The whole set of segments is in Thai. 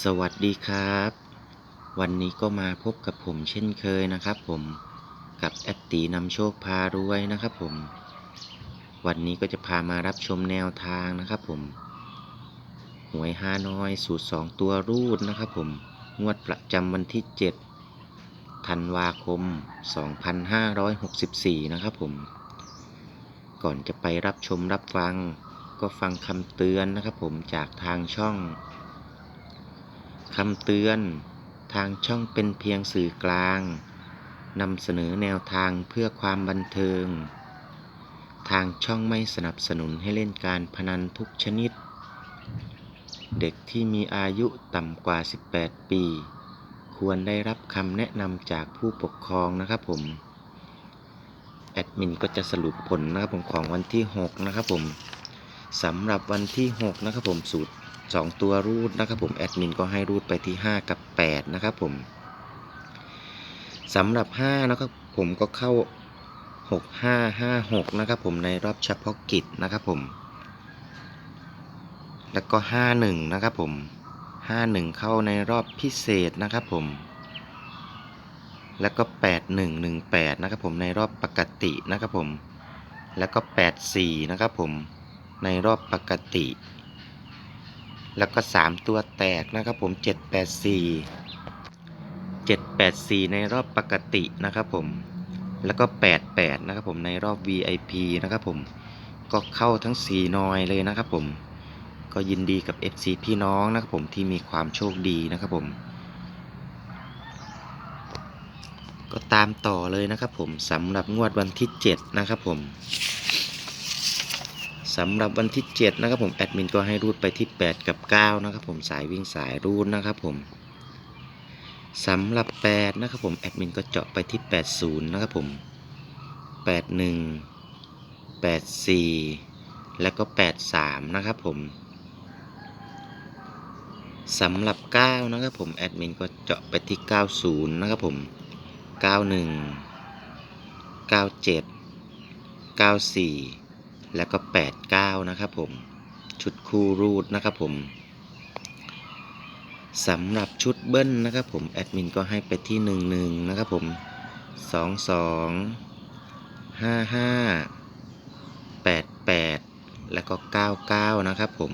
สวัสดีครับ วันนี้ก็มาพบกับผมเช่นเคยนะครับ ผมกับแอดตีนำโชคพารวยนะครับผม วันนี้ก็จะพามารับชมแนวทางนะครับผมหวยฮานอยสูตร 2 ตัวรูดนะครับผมงวดประจำวันที่ 7 ธันวาคม 2564 นะครับผม ก่อนจะไปรับชมรับฟัง ก็ฟังคำเตือนนะครับผมจากทางช่อง คำเตือน ทางช่องเป็นเพียงสื่อกลางนำเสนอแนวทางเพื่อความบันเทิง ทางช่องไม่สนับสนุนให้เล่นการพนันทุกชนิด เด็กที่มีอายุต่ำกว่า 18 ปี ควรได้รับคำแนะนำจากผู้ปกครองนะครับผม แอดมินก็จะสรุปผลนะครับผมของวันที่ 6 นะครับผมสำหรับวันที่ 6 นะครับผมสูตร 2 ตัวรูดนะครับผมแอดมินก็ให้รูดไปที่ 5 กับ 8 นะครับผมสำหรับ5นะครับผมก็เข้า 6 5 5 6 นะครับผมในรอบเฉพาะกิจนะครับผม แล้วก็ 5 1 นะครับผม 5 1 เข้าในรอบพิเศษนะครับผม แล้วก็ 8 1 1 8 นะครับผมในรอบปกตินะครับผม แล้วก็ 8 4 นะครับผมในรอบปกติ แล้วก็ 3 ตัวแตกนะครับผม 784 784 ในรอบปกตินะครับผม แล้วก็ 88 นะครับผมในรอบ VIP นะครับผม ก็เข้าทั้ง 4 นอยเลยนะครับผม ก็ยินดีกับ FC พี่น้องนะครับผมที่มีความโชคดีนะครับผม ก็ตามต่อเลยนะครับผมสำหรับงวดวันที่ 7 นะครับผม สำหรับวันที่ 7 นะครับผมแอดมินก็ให้รูดไปที่ 8 กับ 9 นะครับผมสายวิ่งสายรูดนะครับผมสำหรับ 8 นะครับผมแอดมินก็เจาะไปที่ 80 นะครับผม 81 84 แล้วก็ 83 นะครับผมสำหรับ 9 นะครับผมแอดมินก็เจาะไปที่ 90 นะครับผม 91 97 94 แล้วก็ 89 นะครับผม ชุดคู่รูดนะครับผมสำหรับชุดเบิ้ลนะครับผม แอดมินก็ให้ไปที่ 11 นะครับผม 22 55 88 แล้วก็ 99 นะครับผม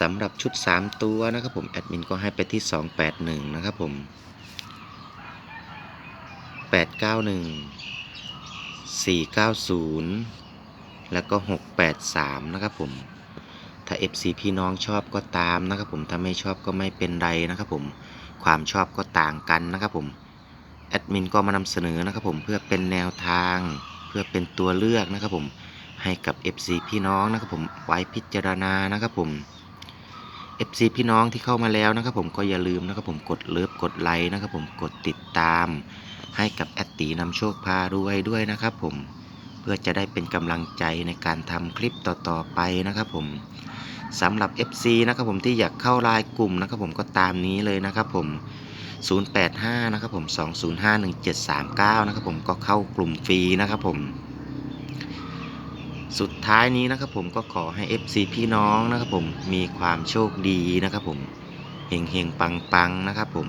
สำหรับชุด 3 ตัวนะครับผม แอดมินก็ให้ไปที่ 281 นะครับผม 891 490 แล้วก็ 683 นะครับผม ถ้า FC พี่น้องชอบก็ตามนะครับผม ถ้าไม่ชอบก็ไม่เป็นไรนะครับผม ความชอบก็ต่างกันนะครับผม แอดมินก็มานำเสนอนะครับผมเพื่อเป็นแนวทาง เพื่อเป็นตัวเลือกนะครับผม ให้กับ FC พี่น้องนะครับผม ไว้พิจารณานะครับผม FC พี่น้องที่เข้ามาแล้วนะครับผมก็อย่าลืมนะครับผมกดเลิฟกดไลค์นะครับผมกดติดตาม ให้กับแอดตีนำโชคพารวยด้วยนะครับผมเพื่อจะได้เป็นกำลังใจในการทำคลิปต่อๆไปนะครับผมสำหรับ FC นะครับผมที่อยากเข้ารายกลุ่มนะครับผมก็ตามนี้เลยนะครับผม 085 นะครับผม 2051739 นะครับผมก็เข้ากลุ่มฟรีนะครับผม สุดท้ายนี้นะครับผมก็ขอให้ FC พี่น้องนะครับผมมีความโชคดีนะครับผมเฮงเฮงปังปังนะครับผม